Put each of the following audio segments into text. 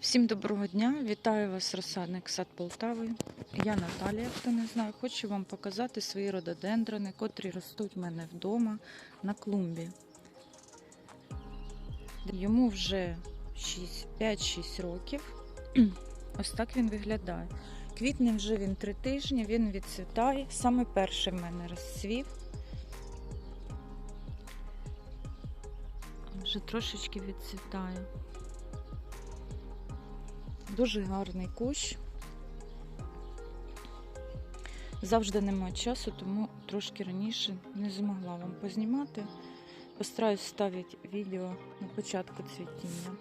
Всім доброго дня! Вітаю вас, розсадник сад Полтави. Я Наталія, хто не знає. Хочу вам показати свої рододендрони, котрі ростуть в мене вдома на клумбі. Йому вже 5-6 років. Ось так він виглядає. Квітне вже він 3 тижні, він відцвітає. Саме перший в мене розцвів. Вже трошечки відцвітає. Дуже гарний кущ. Завжди немає часу, тому трошки раніше не змогла вам познімати. Постараюсь ставити відео на початку цвітіння.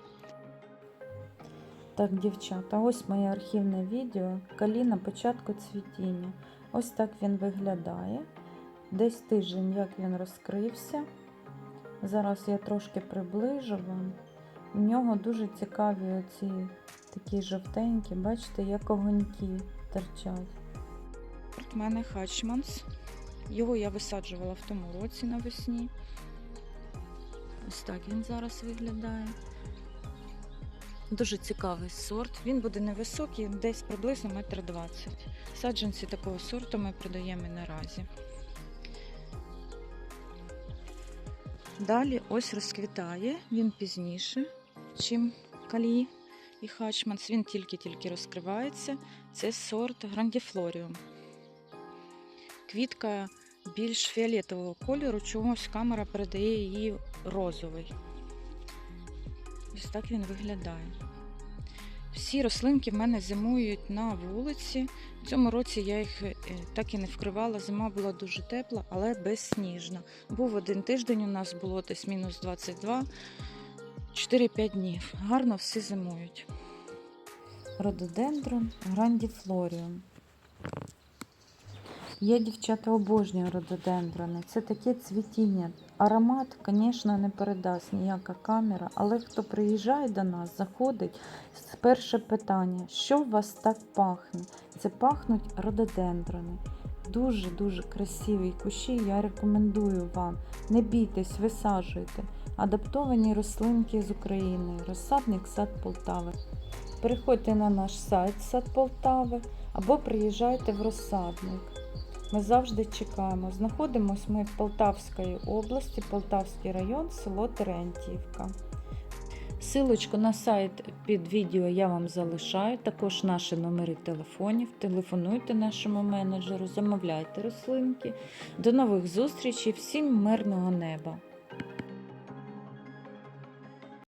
Так, дівчата, ось моє архівне відео калі на початку цвітіння. Ось так він виглядає. Десь тиждень, як він розкрився. Зараз я трошки приближу вам. У нього дуже цікаві оці такі жовтенькі, бачите, як огоньки торчать. От в мене хачманс. Його я висаджувала в тому році навесні. Ось так він зараз виглядає. Дуже цікавий сорт. Він буде невисокий, десь приблизно метр двадцять. Саджанці такого сорту ми продаємо і наразі. Далі ось розквітає, він пізніше, чим калі і хачманс. Він тільки-тільки розкривається. Це сорт Грандіфлоріум. Квітка більш фіолетового кольору, чомусь камера передає її розовий. Ось так він виглядає. Всі рослинки в мене зимують на вулиці. В цьому році я їх е, так і не вкривала. Зима була дуже тепла, але безсніжна. Був один тиждень, у нас було десь мінус 22, 4-5 днів. Гарно всі зимують. Рододендрон грандіфлоріум. Я, дівчата, обожнюю рододендрони. Це таке цвітіння. Аромат, звісно, не передасть ніяка камера, але хто приїжджає до нас, заходить, перше питання: що у вас так пахне? Це пахнуть рододендрони. Дуже-дуже красиві кущі. Я рекомендую вам. Не бійтесь, висаджуйте. Адаптовані рослинки з України. Розсадник сад Полтави. Переходьте на наш сайт Сад Полтави або приїжджайте в розсадник. Ми завжди чекаємо. Знаходимося ми в Полтавській області, Полтавський район, село Терентіївка. Силочку на сайт під відео я вам залишаю. Також наші номери телефонів. Телефонуйте нашому менеджеру, замовляйте рослинки. До нових зустрічей, всім мирного неба!